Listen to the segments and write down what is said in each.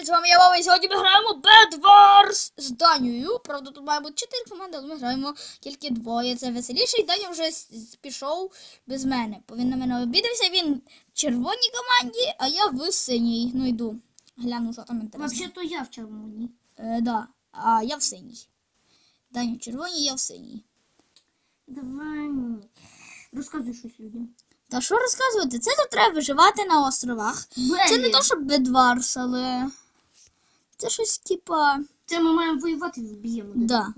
привіт, з вами я Вова, і сьогодні ми граємо Bed Wars з Данією. Правда, тут має бути 4 команди, але ми граємо тільки двоє. Це веселіше, і Даня вже пішов без мене. Бо він на мене обідався, він в червоній команді, а я в синій. Ну йду. Гляну, що там інтересно. Вообще-то я в червоній. Е, да. А я в синій. Даня в червоній, я в синій. Давай. Розказуй щось людям. Та що розказувати? Це тут треба виживати на островах. Це не то, щоб Bed Wars, але. Це щось типа. Це ми маємо воювати вб'ємо. Да.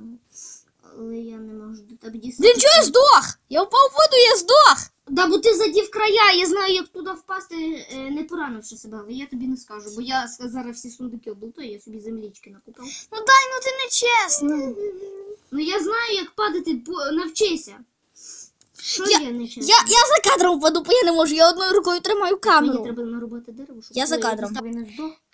Але я не можу до тебе дістати. Блін, чого я здох? Я впав в воду, я здох! Да, бо ти задів края, я знаю, як туди впасти, е, не поранивши себе, але я тобі не скажу, бо я с- зараз всі сундуки облутаю, я собі землічки накупив. Ну дай, ну ти не чесно. Ну я знаю, як падати, навчися. Що Я- я, не чесно? Я, я за кадром впаду, бо я не можу, я одною рукою тримаю Мені треба нарубати дерево, щоб Я за кадром.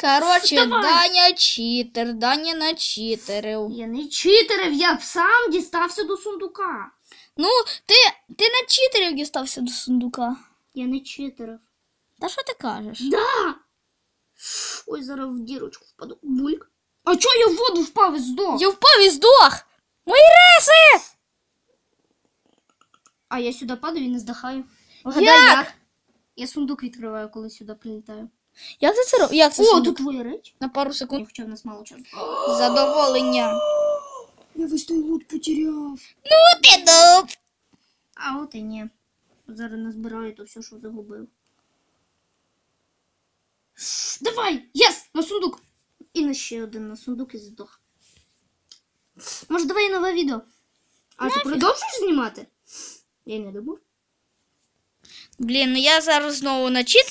Коротше, Давай. Даня читер, Даня начитерив. Я не читерив, я сам дістався до сундука. Ну, ти, ти начитерив дістався до сундука. Я не читерив. Та що ти кажеш? Да! Ой, зараз в дірочку впаду. Бульк. А чого я в воду впав і здох? Я впав і здох! Мої реси! А я сюди падаю і не здихаю. Вгадай, Як? Я сундук відкриваю, коли сюди прилітаю. Як це робиш? Як це О, сундук? тут твоя реч. На пару секунд. Хоча в нас мало часу. Задоволення. Я весь той лут потеряв. Ну ти дуб. А от і ні. Зараз назбираю то все, що загубив. Давай! Єс! На сундук! І на ще один на сундук і здох. Може, давай нове відео. А ти продовжуєш знімати? Я не добув. Блін, ну я зараз знову начит.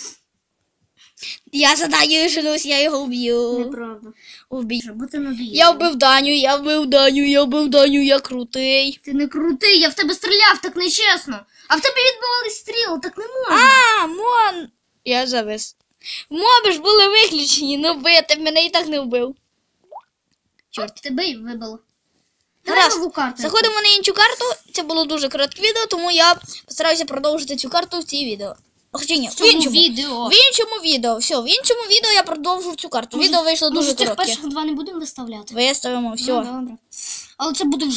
Я за Даню женусь, я його вб'ю. Неправда. Вб'ю. Бо. Я вбив Даню, я вбив Даню, я вбив Даню, я крутий. Ти не крутий, я в тебе стріляв, так нечесно. А в тебе відбивались стріли, так не можна. А, мон. Я завис. Моби ж були виключені, ну бити мене і так не вбив. Чорт, тебе й вибило. Карту. Заходимо на іншу карту. Це було дуже коротке відео, тому я постараюся продовжити цю карту в цій відео. Хоча ні, в, в іншому відео. В іншому відео. Все, в іншому відео я продовжу цю карту. Відео вийшло дуже Може, цих перших два не будемо виставляти? Виставимо, все. Ну, добре. Але це буде вже